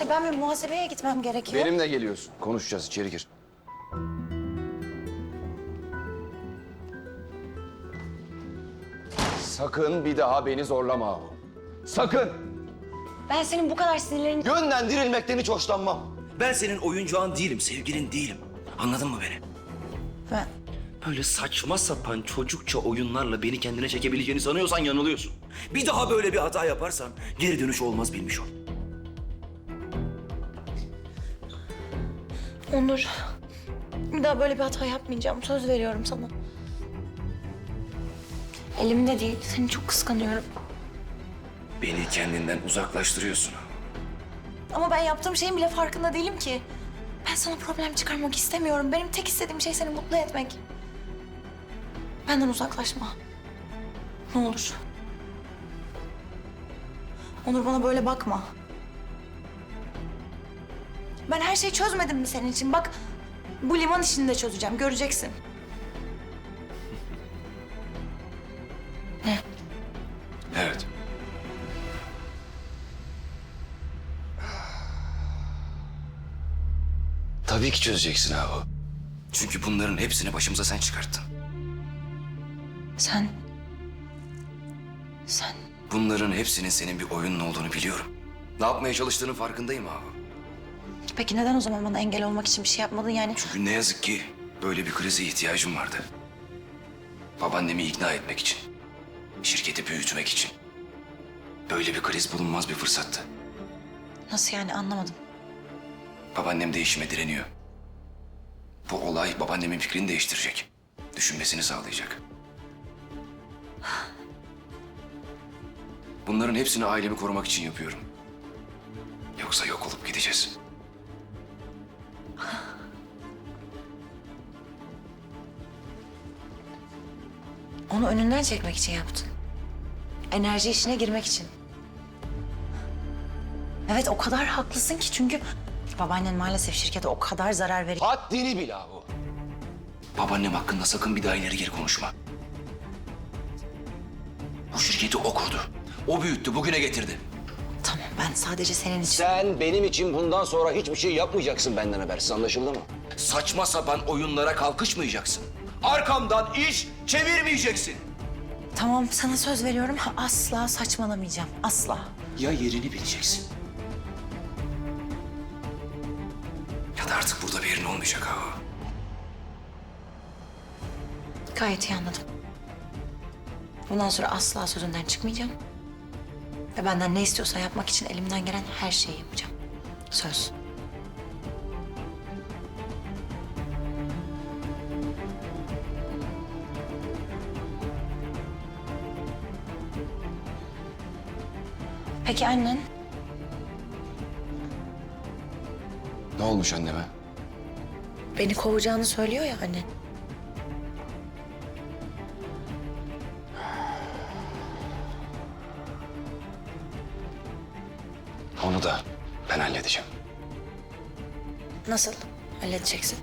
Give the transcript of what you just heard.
Tabii ben bir muhasebeye gitmem gerekiyor. Benimle geliyorsun. Konuşacağız. içeri gir. Sakın bir daha beni zorlama Ahu. Sakın. Ben senin bu kadar sinirlerin... Yönlendirilmekten hiç hoşlanmam. Ben senin oyuncağın değilim, sevgilin değilim. Anladın mı beni? Ben... Böyle saçma sapan çocukça oyunlarla beni kendine çekebileceğini sanıyorsan yanılıyorsun. Bir daha böyle bir hata yaparsan geri dönüş olmaz bilmiş ol. Onur, bir daha böyle bir hata yapmayacağım. Söz veriyorum sana. Elimde değil. Seni çok kıskanıyorum. Beni kendinden uzaklaştırıyorsun. Ama ben yaptığım şeyin bile farkında değilim ki. Ben sana problem çıkarmak istemiyorum. Benim tek istediğim şey seni mutlu etmek. Benden uzaklaşma. Ne olur. Onur bana böyle bakma. Ben her şeyi çözmedim mi senin için? Bak bu liman işini de çözeceğim. Göreceksin. Ne? Evet. Tabii ki çözeceksin Ahu. Çünkü bunların hepsini başımıza sen çıkarttın. Sen... Sen... Bunların hepsinin senin bir oyunun olduğunu biliyorum. Ne yapmaya çalıştığının farkındayım abi. Peki neden o zaman bana engel olmak için bir şey yapmadın yani? Çünkü ne yazık ki böyle bir krize ihtiyacım vardı. Babaannemi ikna etmek için. Şirketi büyütmek için. Böyle bir kriz bulunmaz bir fırsattı. Nasıl yani anlamadım. Babaannem değişime direniyor. Bu olay babaannemin fikrini değiştirecek. Düşünmesini sağlayacak. Bunların hepsini ailemi korumak için yapıyorum. Yoksa yok olup gideceğiz. Onu önünden çekmek için yaptın. Enerji işine girmek için. Evet o kadar haklısın ki çünkü babaannen maalesef şirkete o kadar zarar veriyor. Haddini bil Ahu. Babaannem hakkında sakın bir daha ileri geri konuşma. Bu şirketi o kurdu. O büyüttü, bugüne getirdi. Tamam ben sadece senin için. Sen benim için bundan sonra hiçbir şey yapmayacaksın benden habersiz. Anlaşıldı mı? Saçma sapan oyunlara kalkışmayacaksın. Arkamdan iş çevirmeyeceksin. Tamam sana söz veriyorum asla saçmalamayacağım asla. Ya yerini bileceksin. Ya da artık burada bir yerin olmayacak ha. Gayet iyi anladım. Bundan sonra asla sözünden çıkmayacağım. Ve benden ne istiyorsa yapmak için elimden gelen her şeyi yapacağım. Söz. Peki annen? Ne olmuş anneme? Beni kovacağını söylüyor ya annen. Onu da ben halledeceğim. Nasıl halledeceksin?